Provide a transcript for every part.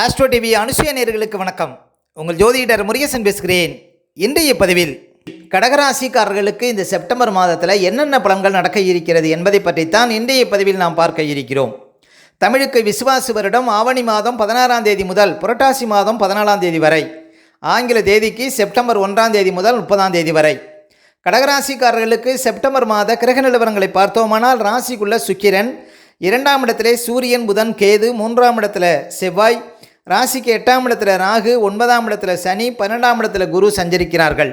Astro TV அனுசுய நேர்களுக்கு வணக்கம். உங்கள் ஜோதிடர் முருகேசன் பேசுகிறேன். இன்றைய பதிவில் கடகராசிக்காரர்களுக்கு இந்த செப்டம்பர் மாதத்தில் என்னென்ன பலன்கள் நடக்க இருக்கிறது என்பதை பற்றித்தான் இன்றைய பதிவில் நாம் பார்க்க இருக்கிறோம். தமிழுக்கு விசுவாசு வருடம் ஆவணி மாதம் பதினாறாம் தேதி முதல் புரட்டாசி மாதம் பதினாலாம் தேதி வரை ஆங்கில தேதிக்கு செப்டம்பர் ஒன்றாம் தேதி முதல் முப்பதாம் தேதி வரை. கடகராசிக்காரர்களுக்கு செப்டம்பர் மாத கிரக நிலவரங்களை பார்த்தோமானால் ராசிக்குள்ள சுக்கிரன் இரண்டாம் இடத்திலே சூரியன் புதன் கேது மூன்றாம் இடத்துல செவ்வாய் ராசிக்கு எட்டாம் இடத்துல ராகு ஒன்பதாம் இடத்துல சனி பன்னெண்டாம் இடத்துல குரு சஞ்சரிக்கிறார்கள்.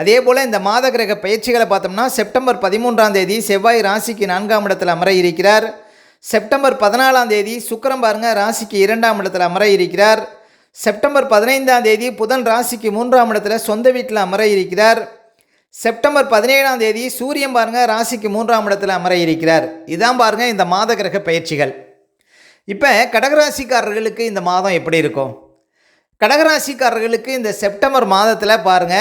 அதே போல் இந்த மாத கிரக பயிற்சிகளை பார்த்தோம்னா செப்டம்பர் பதிமூன்றாம் தேதி செவ்வாய் ராசிக்கு நான்காம் இடத்தில் அமர இருக்கிறார். செப்டம்பர் பதினாலாம் தேதி சுக்கிரம் பாருங்க ராசிக்கு இரண்டாம் இடத்தில் அமர இருக்கிறார். செப்டம்பர் பதினைந்தாம் தேதி புதன் ராசிக்கு மூன்றாம் இடத்துல சொந்த வீட்டில் அமர இருக்கிறார். செப்டம்பர் பதினேழாம் தேதி சூரியன் பாருங்க ராசிக்கு மூன்றாம் இடத்தில் அமர இருக்கிறார். இதான் பாருங்க இந்த மாத கிரக பயிற்சிகள். இப்போ கடகராசிக்காரர்களுக்கு இந்த மாதம் எப்படி இருக்கும்? கடகராசிக்காரர்களுக்கு இந்த செப்டம்பர் மாதத்தில் பாருங்க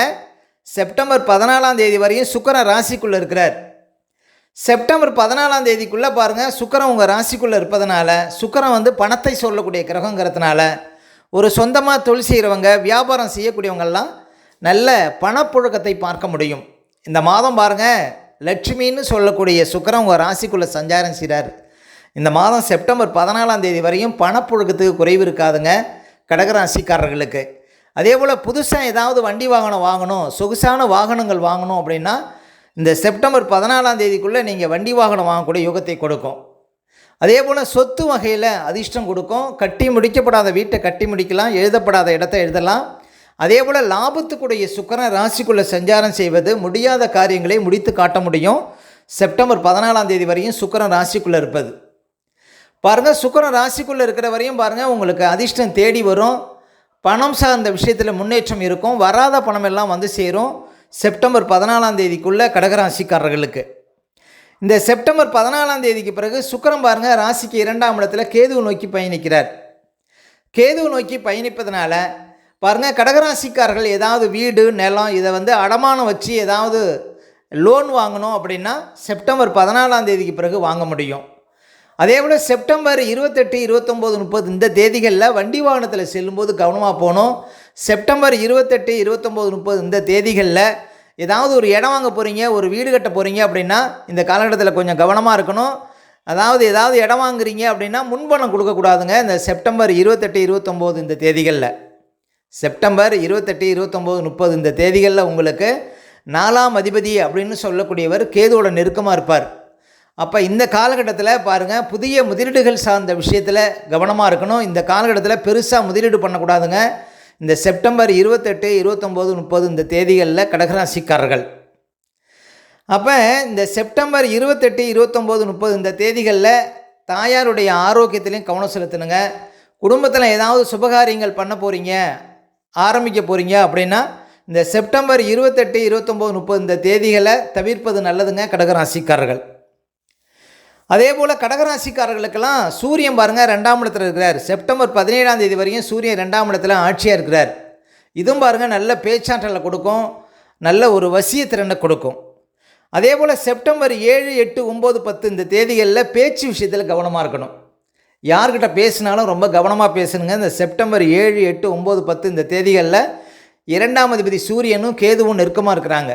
செப்டம்பர் பதினாலாம் தேதி வரையும் சுக்கரன் ராசிக்குள்ளே இருக்கிறார். செப்டம்பர் பதினாலாம் தேதிக்குள்ளே பாருங்கள் சுக்கரன் உங்கள் ராசிக்குள்ளே இருப்பதனால சுக்கரன் வந்து பணத்தை சொல்லக்கூடிய கிரகங்கிறதுனால ஒரு சொந்தமாக தொழில் செய்கிறவங்க வியாபாரம் செய்யக்கூடியவங்கெல்லாம் நல்ல பணப்புழக்கத்தை பார்க்க முடியும். இந்த மாதம் பாருங்கள் லட்சுமின்னு சொல்லக்கூடிய சுக்கரன் உங்கள் ராசிக்குள்ளே சஞ்சாரம் செய்கிறார் இந்த மாதம் செப்டம்பர் பதினாலாம் தேதி வரையும் பணப்புழக்கத்துக்கு குறைவு இருக்காதுங்க கடகராசிக்காரர்களுக்கு. அதே போல் புதுசாக ஏதாவது வண்டி வாகனம் வாங்கணும் சொகுசான வாகனங்கள் வாங்கணும் அப்படின்னா இந்த செப்டம்பர் பதினாலாம் தேதிக்குள்ளே நீங்கள் வண்டி வாகனம் வாங்கக்கூடிய யோகத்தை கொடுக்கும். அதே போல் சொத்து வகையில் அதிர்ஷ்டம் கொடுக்கும் கட்டி முடிக்கப்படாத வீட்டை கட்டி முடிக்கலாம் எழுதப்படாத இடத்த எழுதலாம். அதே போல் லாபத்துக்குடைய சுக்கரன் ராசிக்குள்ளே சஞ்சாரம் செய்வது முடியாத காரியங்களை முடித்து காட்ட முடியும். செப்டம்பர் பதினாலாம் தேதி வரையும் சுக்கரன் ராசிக்குள்ளே இருப்பது. பாருங்கள் சுக்கரன் ராசிக்குள்ளே இருக்கிற வரையும் பாருங்கள் உங்களுக்கு அதிர்ஷ்டம் தேடி வரும். பணம் சார்ந்த விஷயத்தில் முன்னேற்றம் இருக்கும். வராத பணம் எல்லாம் வந்து சேரும். செப்டம்பர் பதினாலாம் தேதிக்குள்ளே கடகராசிக்காரர்களுக்கு. இந்த செப்டம்பர் பதினாலாம் தேதிக்கு பிறகு சுக்கரம் பாருங்கள் ராசிக்கு இரண்டாம் இடத்துல கேதுவை நோக்கி பயணிக்கிறார். கேதுவை நோக்கி பயணிப்பதனால பாருங்கள் கடகராசிக்காரர்கள் ஏதாவது வீடு நிலம் இதை வந்து அடமானம் வச்சு ஏதாவது லோன் வாங்கணும் அப்படின்னா செப்டம்பர் பதினாலாம் தேதிக்கு பிறகு வாங்க முடியும். அதே போல் செப்டம்பர் இருபத்தெட்டு இருபத்தொம்போது முப்பது இந்த தேதிகளில் வண்டி வாகனத்தில் செல்லும்போது கவனமாக போகணும். செப்டம்பர் இருபத்தெட்டு இருபத்தொம்போது முப்பது இந்த தேதிகளில் ஏதாவது ஒரு இடம் வாங்க போகிறீங்க ஒரு வீடு கட்ட போகிறீங்க அப்படின்னா இந்த காலகட்டத்தில் கொஞ்சம் கவனமாக இருக்கணும். அதாவது ஏதாவது இடம் வாங்குறீங்க அப்படின்னா முன்பணம் கொடுக்கக்கூடாதுங்க இந்த செப்டம்பர் இருபத்தெட்டு இருபத்தொம்போது இந்த தேதிகளில். செப்டம்பர் இருபத்தெட்டு இருபத்தொம்போது முப்பது இந்த தேதிகளில் உங்களுக்கு நாலாம் அதிபதி அப்படின்னு சொல்லக்கூடியவர் கேதுவோட நெருக்கமாக இருப்பார். அப்போ இந்த காலகட்டத்தில் பாருங்கள் புதிய முதலீடுகள் சார்ந்த விஷயத்தில் கவனமாக இருக்கணும். இந்த காலகட்டத்தில் பெருசாக முதலீடு பண்ணக்கூடாதுங்க. இந்த செப்டம்பர் இருபத்தெட்டு இருபத்தொம்போது முப்பது இந்த தேதிகளில் கடகராசிக்காரர்கள். அப்போ இந்த செப்டம்பர் இருபத்தெட்டு இருபத்தொம்போது முப்பது இந்த தேதிகளில் தாயாருடைய ஆரோக்கியத்திலையும் கவனம் செலுத்தணுங்க. குடும்பத்தில் ஏதாவது சுபகாரியங்கள் பண்ண போகிறீங்க ஆரம்பிக்க போகிறீங்க அப்படின்னா இந்த செப்டம்பர் இருபத்தெட்டு இருபத்தொம்போது முப்பது இந்த தேதிகளை தவிர்ப்பது நல்லதுங்க கடகராசிக்காரர்கள். அதே போல் கடகராசிக்காரர்களுக்கெல்லாம் சூரியன் பாருங்கள் ரெண்டாம் இடத்துல இருக்கிறார். செப்டம்பர் பதினேழாம் தேதி வரையும் சூரியன் ரெண்டாம் இடத்துல ஆட்சியாக இருக்கிறார். இதுவும் பாருங்கள் நல்ல பேச்சாற்றலை கொடுக்கும் நல்ல ஒரு வசிய திறனை கொடுக்கும். அதே போல் செப்டம்பர் ஏழு எட்டு ஒம்பது பத்து இந்த தேதிகளில் பேச்சு விஷயத்தில் கவனமாக இருக்கணும். யார்கிட்ட பேசினாலும் ரொம்ப கவனமாக பேசணுங்க இந்த செப்டம்பர் ஏழு எட்டு ஒம்பது பத்து இந்த தேதிகளில் இரண்டாம் அதிபதி சூரியனும் கேதுவும் நெருக்கமாக இருக்கிறாங்க.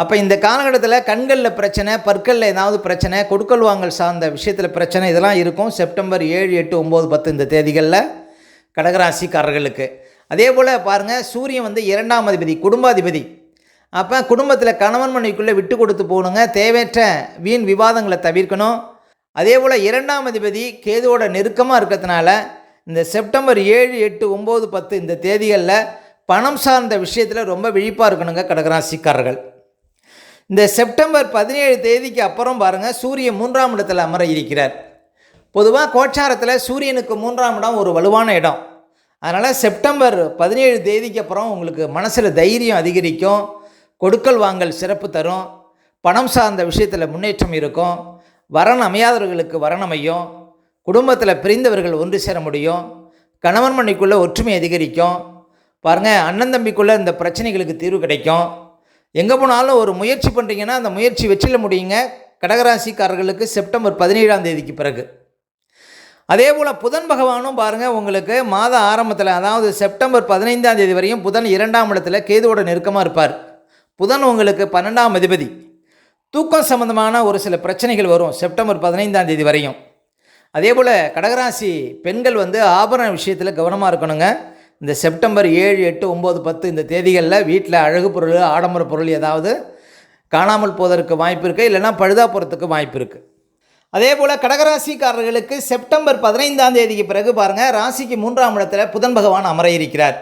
அப்போ இந்த காலகட்டத்தில் கண்களில் பிரச்சனை பற்களில் ஏதாவது பிரச்சனை கொடுக்கல் வாங்கல் சார்ந்த விஷயத்தில் பிரச்சனை இதெல்லாம் இருக்கும். செப்டம்பர் ஏழு எட்டு ஒம்பது பத்து இந்த தேதிகளில் கடகராசிக்காரர்களுக்கு. அதே போல் பாருங்கள் சூரியன் வந்து இரண்டாம் அதிபதி குடும்பாதிபதி. அப்போ குடும்பத்தில் கணவன் மனைவிக்குள்ளே விட்டு கொடுத்து போகணுங்க. தேவையற்ற வீண் விவாதங்களை தவிர்க்கணும். அதே போல் இரண்டாம் அதிபதி கேதுவோட நெருக்கமாக இருக்கிறதுனால இந்த செப்டம்பர் ஏழு எட்டு ஒம்பது பத்து இந்த தேதிகளில் பணம் சார்ந்த விஷயத்தில் ரொம்ப விழிப்பாக இருக்கணுங்க கடகராசிக்காரர்கள். இந்த செப்டம்பர் பதினேழு தேதிக்கு அப்புறம் பாருங்கள் சூரியன் மூன்றாம் இடத்தில் அமர இருக்கிறார். பொதுவாக கோச்சாரத்தில் சூரியனுக்கு மூன்றாம் இடம் ஒரு வலுவான இடம். அதனால் செப்டம்பர் பதினேழு தேதிக்கு அப்புறம் உங்களுக்கு மனசில் தைரியம் அதிகரிக்கும் கொடுக்கல் வாங்கல் சிறப்பு தரும் பணம் சார்ந்த விஷயத்தில் முன்னேற்றம் இருக்கும் வரன் அமையாதவர்களுக்கு வரன் அமையும் குடும்பத்தில் பிரிந்தவர்கள் ஒன்று சேர முடியும் கணவன் மணிக்குள்ளே ஒற்றுமை அதிகரிக்கும் பாருங்கள் அண்ணன் தம்பிக்குள்ளே இந்த பிரச்சனைகளுக்கு தீர்வு கிடைக்கும். எங்கே போனாலும் ஒரு முயற்சி பண்ணுறீங்கன்னா அந்த முயற்சி வெற்றில முடியுங்க. கடகராசிக்காரர்களுக்கு செப்டம்பர் பதினேழாம் தேதிக்கு பிறகு. அதே போல் புதன் பகவானும் பாருங்கள் உங்களுக்கு மாத ஆரம்பத்தில் அதாவது செப்டம்பர் பதினைந்தாம் தேதி வரையும் புதன் இரண்டாம் இடத்துல கேதுவோட நெருக்கமாக இருப்பார். புதன் உங்களுக்கு பன்னெண்டாம் அதிபதி. தூக்கம் சம்பந்தமான ஒரு சில பிரச்சனைகள் வரும் செப்டம்பர் பதினைந்தாம் தேதி வரையும். அதே போல் கடகராசி பெண்கள் வந்து ஆபரண விஷயத்தில் கவனமாக இருக்கணுங்க. இந்த செப்டம்பர் ஏழு எட்டு ஒம்பது பத்து இந்த தேதிகளில் வீட்டில் அழகு பொருள் ஆடம்பர பொருள் ஏதாவது காணாமல் போவதற்கு வாய்ப்பு இருக்குது இல்லைன்னா பழுதா போகிறதுக்கு வாய்ப்பு இருக்குது அதே போல் கடகராசிக்காரர்களுக்கு செப்டம்பர் பதினைந்தாம் தேதிக்கு பிறகு பாருங்கள் ராசிக்கு மூன்றாம் இடத்துல புதன் பகவான் அமர இருக்கிறார்.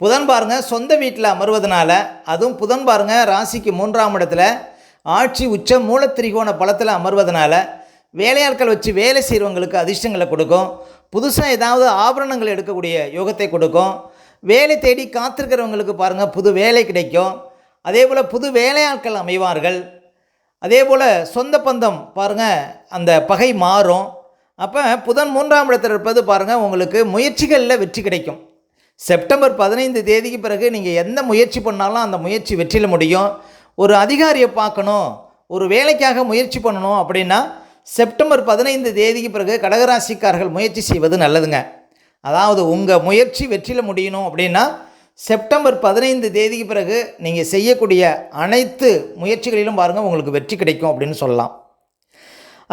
புதன் பாருங்க சொந்த வீட்டில் அமர்வதனால அதுவும் புதன் பாருங்க ராசிக்கு மூன்றாம் இடத்துல ஆட்சி உச்ச மூலத்திரிகோண பலத்தில் அமர்வதனால வேலையாட்கள் வச்சு வேலை செய்கிறவங்களுக்கு அதிர்ஷ்டங்களை கொடுக்கும். புதுசாக ஏதாவது ஆபரணங்கள் எடுக்கக்கூடிய யோகத்தை கொடுக்கும். வேலை தேடி காத்திருக்கிறவங்களுக்கு பாருங்கள் புது வேலை கிடைக்கும். அதே போல் புது வேலையாட்கள் அமைவார்கள். அதே போல் சொந்த பந்தம் பாருங்கள் அந்த பகை மாறும். அப்போ புதன் மூன்றாம் இடத்தில் இருப்பது பாருங்கள் உங்களுக்கு முயற்சிகளில் வெற்றி கிடைக்கும். செப்டம்பர் பதினைந்து தேதிக்கு பிறகு நீங்கள் எந்த முயற்சி பண்ணாலும் அந்த முயற்சி வெற்றியில் முடியும். ஒரு அதிகாரியை பார்க்கணும் ஒரு வேலைக்காக முயற்சி பண்ணணும் அப்படின்னா செப்டம்பர் பதினைந்து தேதிக்கு பிறகு கடகராசிக்காரர்கள் முயற்சி செய்வது நல்லதுங்க. அதாவது உங்கள் முயற்சி வெற்றியில் முடியணும் அப்படின்னா செப்டம்பர் பதினைந்து தேதிக்கு பிறகு நீங்கள் செய்யக்கூடிய அனைத்து முயற்சிகளிலும் பாருங்கள் உங்களுக்கு வெற்றி கிடைக்கும் அப்படின்னு சொல்லலாம்.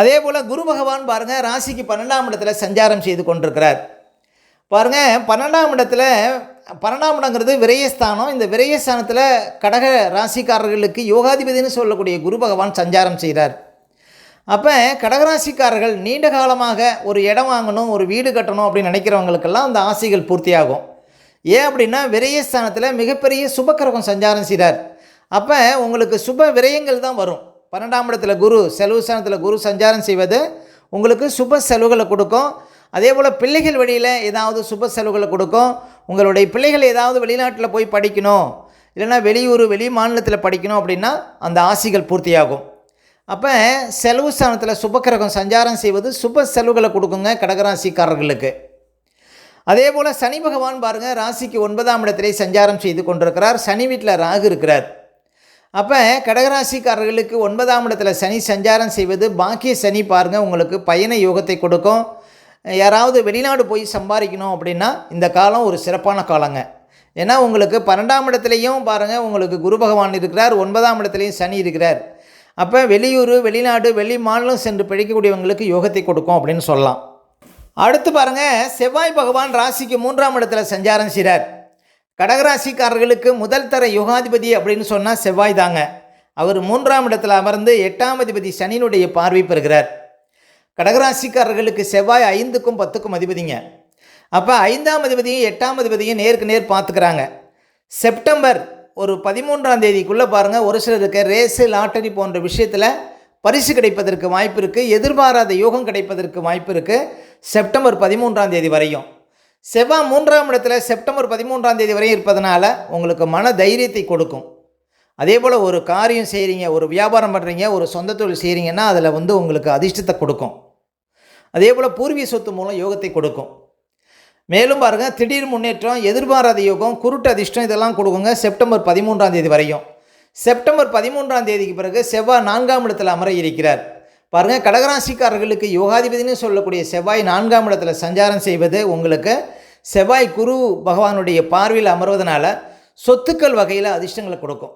அதே போல் குரு பகவான் பாருங்கள் ராசிக்கு பன்னெண்டாம் இடத்துல சஞ்சாரம் செய்து கொண்டிருக்கிறார். பாருங்கள் பன்னெண்டாம் இடத்துல பன்னெண்டாம் இடங்கிறது விரயஸ்தானம். இந்த விரயஸ்தானத்தில் கடக ராசிக்காரர்களுக்கு யோகாதிபதினு சொல்லக்கூடிய குரு பகவான் சஞ்சாரம் செய்கிறார் அப்போ கடகராசிக்காரர்கள் நீண்ட காலமாக ஒரு இடம் வாங்கணும் ஒரு வீடு கட்டணும் அப்படின்னு நினைக்கிறவங்களுக்கெல்லாம் அந்த ஆசைகள் பூர்த்தியாகும். ஏன் அப்படின்னா விரயஸ்தானத்தில் மிகப்பெரிய சுபக்கரகம் சஞ்சாரம் செய்கிறார் அப்போ உங்களுக்கு சுப விரயங்கள் தான் வரும். பன்னெண்டாம் இடத்துல குரு செலவு ஸ்தானத்தில் குரு சஞ்சாரம் செய்வது உங்களுக்கு சுப செலவுகளை கொடுக்கும். அதே போல் பிள்ளைகள் வழியில் ஏதாவது சுப செலவுகளை கொடுக்கும். உங்களுடைய பிள்ளைகள் ஏதாவது வெளிநாட்டில் போய் படிக்கணும். இல்லைன்னா வெளியூர் வெளி மாநிலத்தில் படிக்கணும் அப்படின்னா அந்த ஆசைகள் பூர்த்தியாகும். அப்போ செலவு ஸ்தானத்தில் சுபக்கிரகம் சஞ்சாரம் செய்வது சுப செலவுகளை கொடுக்குங்க கடகராசிக்காரர்களுக்கு. அதே போல் சனி பகவான் பாருங்கள் ராசிக்கு ஒன்பதாம் இடத்திலே சஞ்சாரம் செய்து கொண்டிருக்கிறார். சனி வீட்டில் ராகு இருக்கிறார். அப்போ கடகராசிக்காரர்களுக்கு ஒன்பதாம் இடத்துல சனி சஞ்சாரம் செய்வது பாக்கிய சனி பாருங்கள் உங்களுக்கு பயண யோகத்தை கொடுக்கும். யாராவது வெளிநாடு போய் சம்பாதிக்கணும் அப்படின்னா இந்த காலம் ஒரு சிறப்பான காலங்க. ஏன்னா உங்களுக்கு பன்னெண்டாம் இடத்துலையும் பாருங்கள் உங்களுக்கு குரு பகவான் இருக்கிறார் ஒன்பதாம் இடத்துலையும் சனி இருக்கிறார். அப்போ வெளியூர் வெளிநாடு வெளி மாநிலம் சென்று பிழைக்கக்கூடியவங்களுக்கு யோகத்தை கொடுக்கும் அப்படின்னு சொல்லலாம். அடுத்து பாருங்கள் செவ்வாய் பகவான் ராசிக்கு மூன்றாம் இடத்துல சஞ்சாரம் செய்கிறார் கடகராசிக்காரர்களுக்கு முதல் தர யுகாதிபதி அப்படின்னு சொன்னால் செவ்வாய் தாங்க. அவர் மூன்றாம் இடத்துல அமர்ந்து எட்டாம் அதிபதி சனியினுடைய பார்வை பெறுகிறார். கடகராசிக்காரர்களுக்கு செவ்வாய் ஐந்துக்கும் பத்துக்கும் அதிபதிங்க. அப்போ ஐந்தாம் அதிபதியும் எட்டாம் அதிபதியும் நேருக்கு நேர் பார்த்துக்கிறாங்க. செப்டம்பர் ஒரு பதிமூன்றாம் தேதிக்குள்ளே பாருங்கள் ஒரு சிலருக்கு ரேஸு லாட்டரி போன்ற விஷயத்தில் பரிசு கிடைப்பதற்கு வாய்ப்பு இருக்குது எதிர்பாராத யோகம் கிடைப்பதற்கு வாய்ப்பு இருக்குது செப்டம்பர் பதிமூன்றாம் தேதி வரையும். செவ்வாய் மூன்றாம் இடத்துல செப்டம்பர் பதிமூன்றாம் தேதி வரையும் இருப்பதனால உங்களுக்கு மன தைரியத்தை கொடுக்கும். அதே போல் ஒரு காரியம் செய்கிறீங்க ஒரு வியாபாரம் பண்ணுறீங்க ஒரு சொந்த தொழில் செய்கிறீங்கன்னா அதில் வந்து உங்களுக்கு அதிர்ஷ்டத்தை கொடுக்கும். அதே போல் பூர்வீக சொத்து மூலம் யோகத்தை கொடுக்கும். மேலும் பாருங்கள் திடீர் முன்னேற்றம் எதிர்பாராத யோகம் குருட்டு அதிர்ஷ்டம் இதெல்லாம் கொடுக்குங்க செப்டம்பர் பதிமூன்றாம் தேதி வரையும். செப்டம்பர் பதிமூன்றாம் தேதிக்கு பிறகு செவ்வாய் நான்காம் இடத்தில் அமர இருக்கிறார். பாருங்கள் கடகராசிக்காரர்களுக்கு யோகாதிபதினு சொல்லக்கூடிய செவ்வாய் நான்காம் இடத்துல சஞ்சாரம் செய்வது உங்களுக்கு செவ்வாய் குரு பகவானுடைய பார்வையில் அமர்வதனால சொத்துக்கள் வகையில் அதிர்ஷ்டங்களை கொடுக்கும்.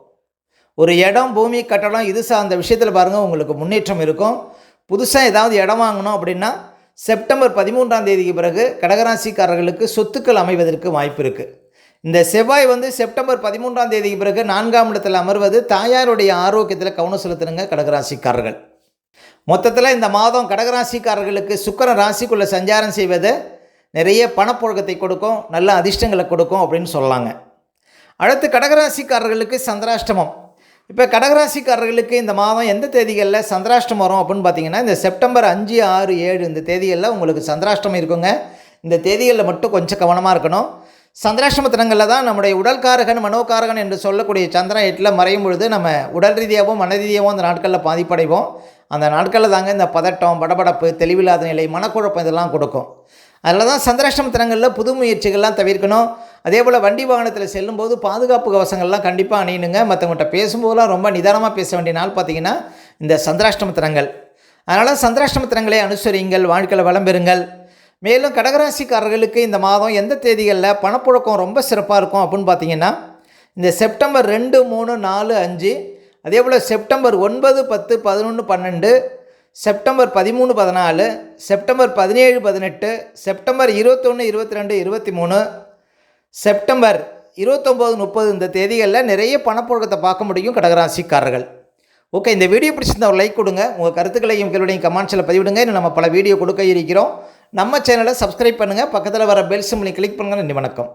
ஒரு இடம் பூமி கட்டடம் இது சார்ந்த விஷயத்தில் பாருங்கள் உங்களுக்கு முன்னேற்றம் இருக்கும். புதுசாக ஏதாவது இடம் வாங்கணும் அப்படின்னா செப்டம்பர் பதிமூன்றாம் தேதிக்கு பிறகு கடகராசிக்காரர்களுக்கு சொத்துக்கள் அமைவதற்கு வாய்ப்பு இருக்குது இந்த செவ்வாய் வந்து செப்டம்பர் பதிமூன்றாம் தேதிக்கு பிறகு நான்காம் இடத்தில் அமர்வது தாயாருடைய ஆரோக்கியத்தில் கவனம் செலுத்தணுங்க கடகராசிக்காரர்கள். மொத்தத்தில் இந்த மாதம் கடகராசிக்காரர்களுக்கு சுக்கர ராசிக்குள்ளே சஞ்சாரம் செய்வது நிறைய பணப்புழக்கத்தை கொடுக்கும் நல்ல அதிர்ஷ்டங்களை கொடுக்கும் அப்படின்னு சொல்லலாங்க அடுத்து கடகராசிக்காரர்களுக்கு சந்திராஷ்டமம். இப்போ கடகராசிக்காரர்களுக்கு இந்த மாதம் எந்த தேதிகளில் சந்திராஷ்டம் வரும் அப்படின்னு பார்த்தீங்கன்னா இந்த செப்டம்பர் அஞ்சு ஆறு ஏழு இந்த தேதிகளில் உங்களுக்கு சந்திராஷ்டம் இருக்குங்க. இந்த தேதிகளில் மட்டும் கொஞ்சம் கவனமாக இருக்கணும். சந்திராஷ்டம தினங்களில் தான் நம்முடைய உடல்காரகன் மனோகாரகன் என்று சொல்லக்கூடிய சந்திரன் எட்டில் மறையும் பொழுது நம்ம உடல் ரீதியாகவும் மன ரீதியாகவும் அந்த நாட்களில் பாதிப்படைவோம். அந்த நாட்களில் தாங்க இந்த பதட்டம் படபடப்பு தெளிவில்லாத நிலை மனக்குழப்பம் இதெல்லாம் கொடுக்கும். அதில் தான் சந்திராஷ்டம தினங்களில் புது முயற்சிகள்லாம் தவிர்க்கணும். அதே போல் வண்டி வாகனத்தில் செல்லும்போது பாதுகாப்பு கவசங்கள்லாம் கண்டிப்பாக அணியணுங்க. மற்றவங்கள்ட்ட பேசும்போதெல்லாம் ரொம்ப நிதானமாக பேச வேண்டிய நாள் பார்த்திங்கன்னா இந்த சந்திராஷ்டமத்திரங்கள் அதனால் சந்திராஷ்டமத்திரங்களை அனுசரியுங்கள் வாழ்க்கையில் வளம் பெறுங்கள். மேலும் கடகராசிக்காரர்களுக்கு இந்த மாதம் எந்த தேதிகளில் பணப்புழக்கம் ரொம்ப சிறப்பாக இருக்கும் அப்படின்னு பார்த்தீங்கன்னா இந்த செப்டம்பர் ரெண்டு மூணு நாலு அஞ்சு அதே போல் செப்டம்பர் ஒன்பது பத்து பதினொன்று பன்னெண்டு செப்டம்பர் பதிமூணு பதினாலு செப்டம்பர் பதினேழு பதினெட்டு செப்டம்பர் இருபத்தொன்று இருபத்தி ரெண்டு இருபத்தி மூணு செப்டம்பர் இருபத்தொம்போது முப்பது இந்த தேதிகளில் நிறைய பணப்புழக்கத்தை பார்க்க முடியும் கடகராசிக்காரர்கள். ஓகே இந்த வீடியோ பிடிச்சிருந்தா ஒரு லைக் கொடுங்க. உங்கள் கருத்துக்களையும் கேள்வியும் கமெண்ட்ஸில் பதிவிடுங்க. இன்னும் நம்ம பல வீடியோ கொடுக்க இருக்கிறோம். நம்ம சேனலை சப்ஸ்கிரைப் பண்ணுங்கள் பக்கத்தில் வர பெல் சிம்லி கிளிக் பண்ணுங்கள் நன்றி வணக்கம்.